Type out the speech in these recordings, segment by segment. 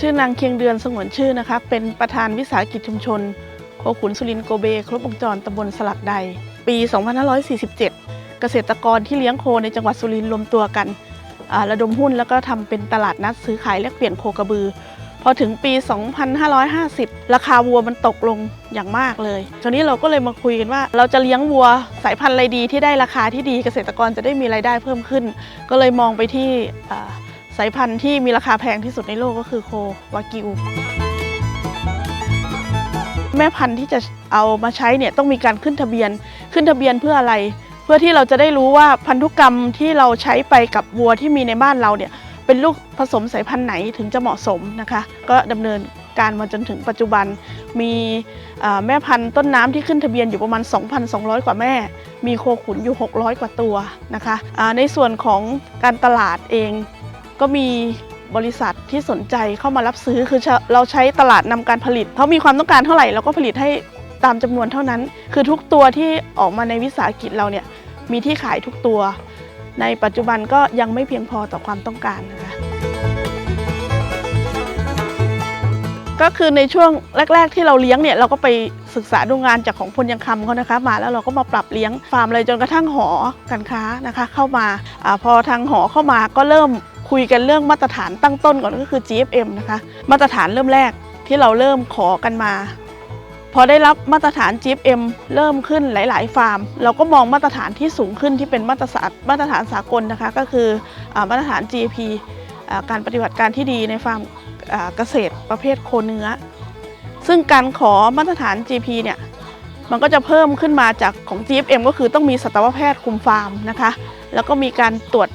ชื่อนางเคียงเดือนสงวนชื่อนะคะ เป็นประธานวิสาหกิจชุมชน โคขุนสุรินโกเบ ครบวงจรตำบลสลักใด ปี 2547 เกษตรกรที่เลี้ยงโคในจังหวัดสุรินรวมตัวกันระดมหุ้นแล้วก็ทำเป็นตลาดนัดซื้อขายแลกเปลี่ยนโคกระบือ พอถึงปี 2550 ราคาวัวมันตกลงอย่างมากเลยตอนนี้เราก็เลยมาคุยกันว่า เราจะเลี้ยงวัวสายพันธุ์อะไรดีที่ได้ราคาที่ดีเกษตรกรจะได้มีรายได้เพิ่มขึ้น ก็เลยมองไปที่ สายพันธุ์ที่มีราคาแพงที่สุดในโลกก็คือโควากิวแม่พันธุ์ที่จะเอามาใช้เนี่ยต้องมีการขึ้นทะเบียน ขึ้นทะเบียนเพื่ออะไร เพื่อที่เราจะได้รู้ว่าพันธุกรรมที่เราใช้ไปกับวัวที่มีในบ้านเราเนี่ยเป็นลูกผสมสายพันธุ์ไหนถึงจะเหมาะสมนะคะ ก็ดำเนินการมาจนถึงปัจจุบัน มีแม่พันธุ์ต้นน้ำที่ขึ้นทะเบียนอยู่ประมาณ 2,200 กว่าแม่ มีโคขุนอยู่ 600 กว่าตัวนะคะในส่วนของการตลาดเอง ก็มีบริษัทที่สนใจเข้ามารับซื้อคือเราใช้ตลาดนำการผลิตเขามีความต้องการเท่าไหร่เราก็ผลิตให้ตามจำนวนเท่านั้น คือทุกตัวที่ออกมาในวิสาหกิจเราเนี่ยมีที่ขายทุกตัว ในปัจจุบันก็ยังไม่เพียงพอต่อความต้องการนะคะก็คือในช่วงแรก ๆ ที่เราเลี้ยงเนี่ยเราก็ไปศึกษาดูงานจากของพลยังคำเขานะคะ มาแล้วเราก็มาปรับเลี้ยงฟาร์มเลยจนกระทั่งหอการค้านะคะ เข้ามาอาพอทางหอเข้ามาก็เริ่ม คุยกันเรื่องมาตรฐานตั้งต้นก่อนก็คือ GFM นะคะ มาตรฐานเริ่มแรกที่เราเริ่มขอกันมา พอได้รับมาตรฐาน GFM เริ่มขึ้นหลาย ๆ ฟาร์ม เราก็มองมาตรฐานที่สูงขึ้นที่เป็นมาตรฐานมาตรฐานสากลนะคะ ก็คืออมาตรฐาน GAP การปฏิบัติการที่ดีในฟาร์มเกษตรประเภทโคเนื้อ ซึ่งการขอมาตรฐาน GP เนี่ยมันก็จะเพิ่มขึ้นมาจากของ GFM ก็คือต้องมีสัตวแพทย์คุมฟาร์มนะคะ แล้วก็มีการตรวจ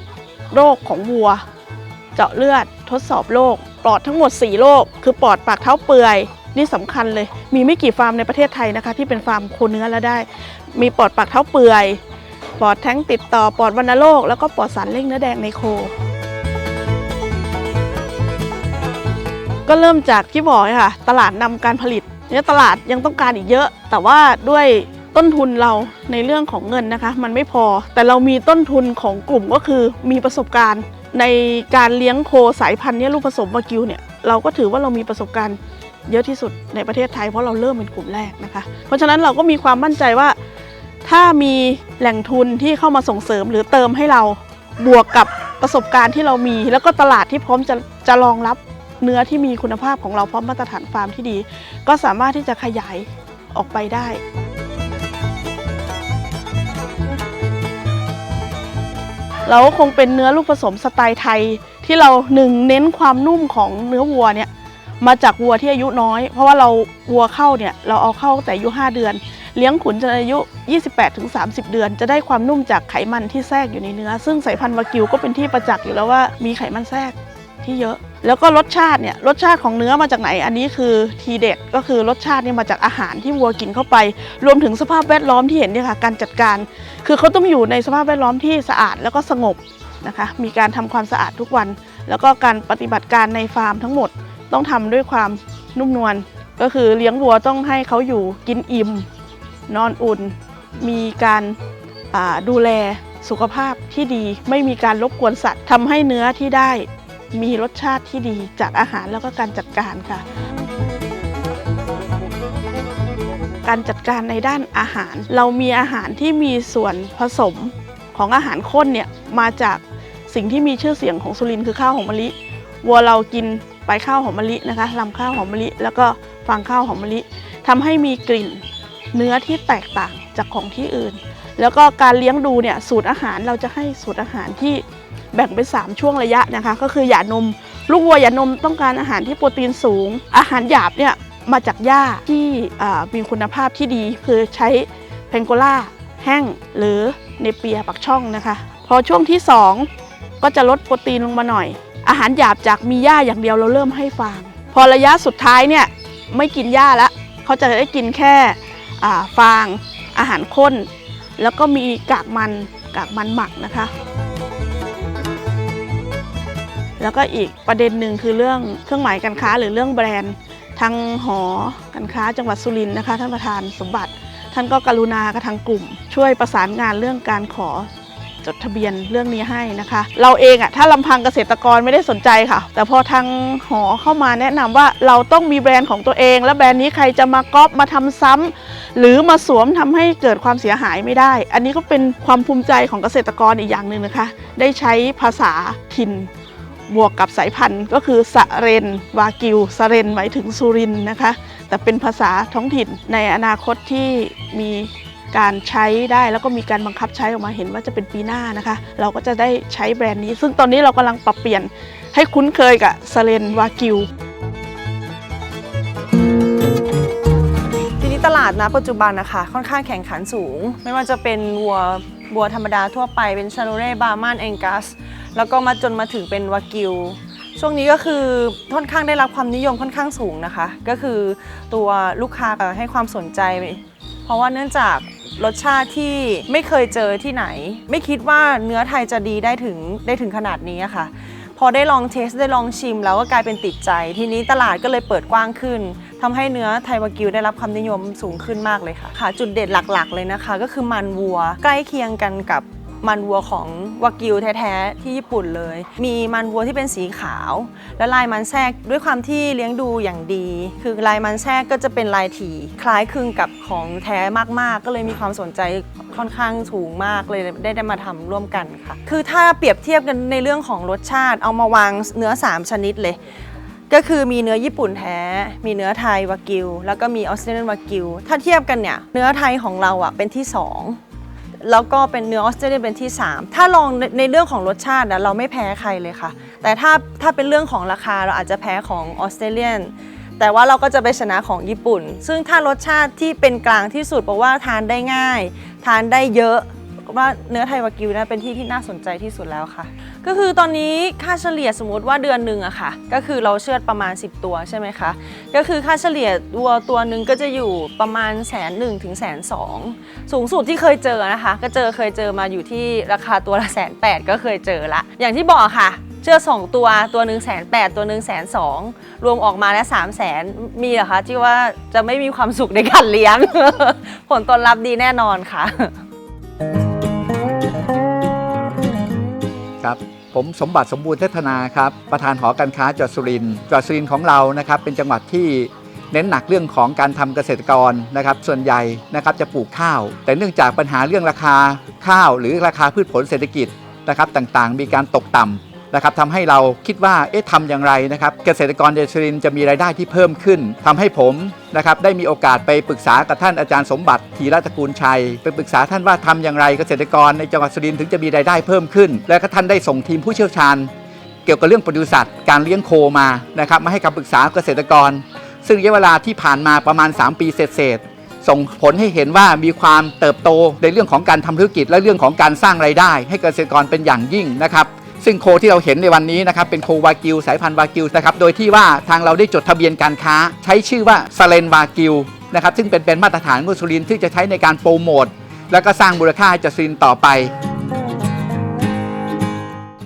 โรคของวัว เจาะเลือด ทดสอบโรคปลอดทั้งหมด 4 โรค คือปลอดปากเท้าเปื่อย นี่สำคัญเลย มีไม่กี่ฟาร์มในประเทศไทยนะคะ ที่เป็นฟาร์มโคเนื้อแล้วได้ มีปลอดปากเท้าเปื่อย ปลอดแท้งติดต่อ ปลอดวัณโรค แล้วก็ปลอดสารเร่งเนื้อแดงในโค ก็เริ่มจากที่บอกค่ะ ตลาดนำการผลิตเนี่ยตลาดยังต้องการอีกเยอะ แต่ว่าด้วยต้นทุนเราในเรื่องของเงินนะคะ มันไม่พอ แต่เรามีต้นทุนของกลุ่มก็คือมีประสบการณ์ ในการเลี้ยงโคสายพันธุ์เนี้ลูกผสมวากิวเนี่ยเราก็ถือว่าเรามีประสบการณ์เยอะที่สุดในประเทศไทยเพราะเราเริ่มเป็นกลุ่มแรกนะคะ เพราะฉะนั้นเราก็มีความมั่นใจว่า ถ้ามีแหล่งทุนที่เข้ามาส่งเสริมหรือเติมให้เราบวกกับประสบการณ์ที่เรามี แล้วก็ตลาดที่พร้อมจะจะรองรับเนื้อที่มีคุณภาพของเราพร้อมมาตรฐานฟาร์มที่ดี ก็สามารถที่จะขยายออกไปได้ เราก็คงเป็นเนื้อลูกผสมสไตล์ไทย ที่เราหนึ่งเน้นความนุ่มของเนื้อวัวเนี่ยมาจากวัวที่อายุน้อย เพราะว่าเราวัวเข้าเนี่ยเราเอาเข้าแต่อายุ 5 เดือน เลี้ยงขุนจนอายุ 28-30 เดือน จะได้ความนุ่มจากไขมันที่แทรกอยู่ในเนื้อ ซึ่งสายพันธุ์วากิวก็เป็นที่ประจักษ์อยู่แล้วว่ามีไขมันแทรก ที่เยอะ แล้วก็รสชาติเนี่ยรสชาติของเนื้อมาจากไหน อันนี้คือทีเด็ดก็คือรสชาตินี่มาจากอาหารที่วัวกินเข้าไป รวมถึงสภาพแวดล้อมที่เห็นเนี่ยค่ะการจัดการ คือเขาต้องอยู่ในสภาพแวดล้อมที่สะอาดแล้วก็สงบนะคะมีการทำความสะอาดทุกวัน แล้วก็การปฏิบัติการในฟาร์มทั้งหมดต้องทำด้วยความนุ่มนวลก็คือเลี้ยงวัวต้องให้เขาอยู่กินอิ่ม นอนอุ่น มีการดูแลสุขภาพที่ดี ไม่มีการรบกวนสัตว์ทำให้เนื้อที่ได้ มีรสชาติที่ดีจากอาหารแล้วก็การจัดการค่ะ การจัดการในด้านอาหาร เรามีอาหารที่มีส่วนผสมของอาหารข้นเนี่ยมาจากสิ่งที่มีชื่อเสียงของสุรินคือข้าวหอมมะลิวัวเรากินไปข้าวหอมมะลินะคะลำข้าวหอมมะลิแล้วก็ฟางข้าวหอมมะลิทำให้มีกลิ่นเนื้อที่แตกต่างจากของที่อื่น แล้วก็การเลี้ยงดูเนี่ยสูตรอาหารเราจะให้สูตรอาหารที่แบ่งเป็น 3 ช่วงระยะนะคะ ก็คือหย่านม ลูกวัวหย่านมต้องการอาหารที่โปรตีนสูง อาหารหยาบเนี่ยมาจากหญ้าที่มีคุณภาพที่ดี คือใช้เพงโกล่าแห้งหรือเนเปียปักช่องนะคะ พอช่วงที่ 2 ก็จะลดโปรตีนลงมาหน่อย อาหารหยาบจากมีหญ้าอย่างเดียวเราเริ่มให้ฟาง พอระยะสุดท้ายเนี่ยไม่กินหญ้าแล้วเขาจะได้กินแค่ฟางอาหารข้น แล้วก็มีกากมันกากมันหมักนะคะ แล้วก็อีกประเด็นหนึ่งคือเรื่องเครื่องหมายการค้าหรือเรื่องแบรนด์ทางหอการค้าจังหวัดสุรินทร์นะคะ ท่านประธานสมบัติ ท่านก็กรุณากับทางกลุ่ม ช่วยประสานงานเรื่องการขอ จดทะเบียนเรื่องนี้ให้นะคะ เราเองอะถ้าลำพังเกษตรกรไม่ได้สนใจค่ะ แต่พอทางหอเข้ามาแนะนำว่าเราต้องมีแบรนด์ของตัวเอง และแบรนด์นี้ใครจะมาก๊อปมาทำซ้ำหรือมาสวมทำให้เกิดความเสียหายไม่ได้ อันนี้ก็เป็นความภูมิใจของเกษตรกรอีกอย่างหนึ่งนะคะ ได้ใช้ภาษาถิ่นบวกกับสายพันธุ์ก็คือสะเรนวากิวสะเรนหมายถึงสุรินนะคะ แต่เป็นภาษาท้องถิ่นในอนาคตที่มี การใช้ได้แล้วก็มีการบังคับใช้ออกมาเห็นว่าจะเป็นปีหน้านะคะ เราก็จะได้ใช้แบรนด์นี้ ซึ่งตอนนี้เรากำลังปรับเปลี่ยนให้คุ้นเคยกับสะเรนวากิวทีนี้ตลาดนะปัจจุบันนะคะค่อนข้างแข่งขันสูง ไม่ว่าจะเป็นวัววัวธรรมดาทั่วไปเป็นชาโลเร่บาร์มานแองกัสแล้วก็มาจนมาถึงเป็นวากิวช่วงนี้ก็คือค่อนข้างได้รับความนิยมค่อนข้างสูงนะคะ ก็คือตัวลูกค้าให้ความสนใจ เพราะว่าเนื่องจาก รสชาติที่ไม่เคยเจอที่ไหน ไม่คิดว่าเนื้อไทยจะดีได้ถึงได้ถึงขนาดนี้ค่ะ พอได้ลองเทสได้ลองชิม แล้วก็กลายเป็นติดใจ ทีนี้ตลาดก็เลยเปิดกว้างขึ้นทำให้เนื้อไทยวากิวได้รับความนิยมสูงขึ้นมากเลยค่ะค่ะ จุดเด่นหลักๆ เลยนะคะ ก็คือมันวัวใกล้เคียงกันกับ มันวัวของวากิวแท้ๆที่ญี่ปุ่นเลย มีมันวัวที่เป็นสีขาว และลายมันแทรกด้วยความที่เลี้ยงดูอย่างดี คือลายมันแทรกก็จะเป็นลายถี่คล้ายคลึงกับของแท้มากๆ ก็เลยมีความสนใจค่อนข้างสูงมากเลยได้ได้มาทำร่วมกันค่ะ คือถ้าเปรียบเทียบกันในเรื่องของรสชาติเอามาวางเนื้อ 3 ชนิดเลย ก็คือมีเนื้อญี่ปุ่นแท้ มีเนื้อไทยวากิว แล้วก็มีออสเตรเลียนวากิว ถ้าเทียบกันเนี่ย เนื้อไทยของเราอะเป็นที่ 2 แล้วก็เป็นเนื้อออสเตรเลียนเป็นที่ 3 ถ้าลองในในเรื่องของรสชาตินะเราไม่แพ้ใครเลยค่ะ แต่ถ้าถ้าเป็นเรื่องของราคาเราอาจจะแพ้ของออสเตรเลียนแต่ว่าเราก็จะไปชนะของญี่ปุ่น ซึ่งถ้ารสชาติที่เป็นกลางที่สุดเพราะว่าทานได้ง่าย ทานได้เยอะ ว่าเนื้อไทยวากิวนะเป็นที่ที่น่าสนใจที่สุดแล้วค่ะ ก็คือตอนนี้ค่าเฉลี่ยสมมติว่าเดือนหนึ่งอะค่ะ ก็คือเราเชือดประมาณ 10 ตัวใช่ไหมคะก็คือค่าเฉลี่ยวัวตัวหนึ่งก็จะอยู่ประมาณแสนหนึ่งถึงแสนสองสูงสุดที่เคยเจอนะคะ ก็เจอเคยเจอมาอยู่ที่ราคาตัวละแสนแปดก็เคยเจอละ อย่างที่บอกค่ะเชือดสองตัวตัวหนึ่งแสนแปดตัวหนึ่งแสนสองรวมออกมาแล้วสามแสนมีเหรอคะที่ว่าจะไม่มีความสุขในการเลี้ยง ผลตอบรับดีแน่นอนค่ะ ครับผมสมบัติสมบูรณ์เทศนาครับประธานหอการค้าจัดสุรินจัดสุรินของเรานะครับเป็นจังหวัดที่เน้นหนักเรื่องของการทำเกษตรกรนะครับส่วนใหญ่นะครับจะปลูกข้าว แต่เนื่องจากปัญหาเรื่องราคาข้าว หรือราคาพืชผลเศรษฐกิจนะครับต่างๆ มีการตกต่ำ นะครับทำให้เราคิดว่าเอ๊ะทำอย่างไรนะครับ เกษตรกรเดชสุรินจะมีรายได้ที่เพิ่มขึ้นทำให้ผมนะครับได้มีโอกาสไปปรึกษากับท่านอาจารย์สมบัติธีรตะกูลชัย ไปปรึกษาท่านว่าทำอย่างไร เกษตรกรในจังหวัดสุรินทร์ถึงจะมีรายได้เพิ่มขึ้น และก็ท่านได้ส่งทีมผู้เชี่ยวชาญ เกี่ยวกับเรื่องปศุสัตว์การเลี้ยงโคมานะครับมาให้คำปรึกษาเกษตรกร ซึ่งระยะเวลาที่ผ่านมาประมาณ 3 ปีเศษส่งผลให้เห็นว่ามีความเติบโตในเรื่องของการทำธุรกิจและเรื่องของการสร้างรายได้ ให้เกษตรกรเป็นอย่างยิ่งนะครับ ซึ่งโคที่เราเห็นในวันนี้นะครับเป็นโควากิวสายพันธุ์วากิวนะครับโดยที่ว่าทางเราได้จดทะเบียนการค้า ใช้ชื่อว่าสเลนวากิวนะครับซึ่งเป็นเป็นมาตรฐานของสุรินที่จะใช้ในการโปรโมทแล้วก็สร้างมูลค่าให้จัสุรินต่อไป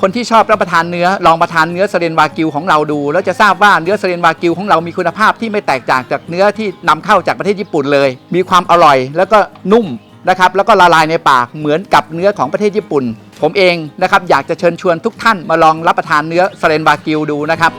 คนที่ชอบรับประทานเนื้อลองประทานเนื้อสเรนวากิวของเราดูแล้วจะทราบว่าเนื้อสเรนวากิวของเรามีคุณภาพที่ไม่แตกต่างจากเนื้อที่นำเข้าจากประเทศญี่ปุ่นเลย มีความอร่อย แล้วก็นุ่มนะครับแล้วก็ละลายในปากเหมือนกับเนื้อของประเทศญี่ปุ่น ผมเองนะครับอยากจะเชิญชวนทุกท่านมาลองรับประทานเนื้อสเลนบากิวดูนะครับ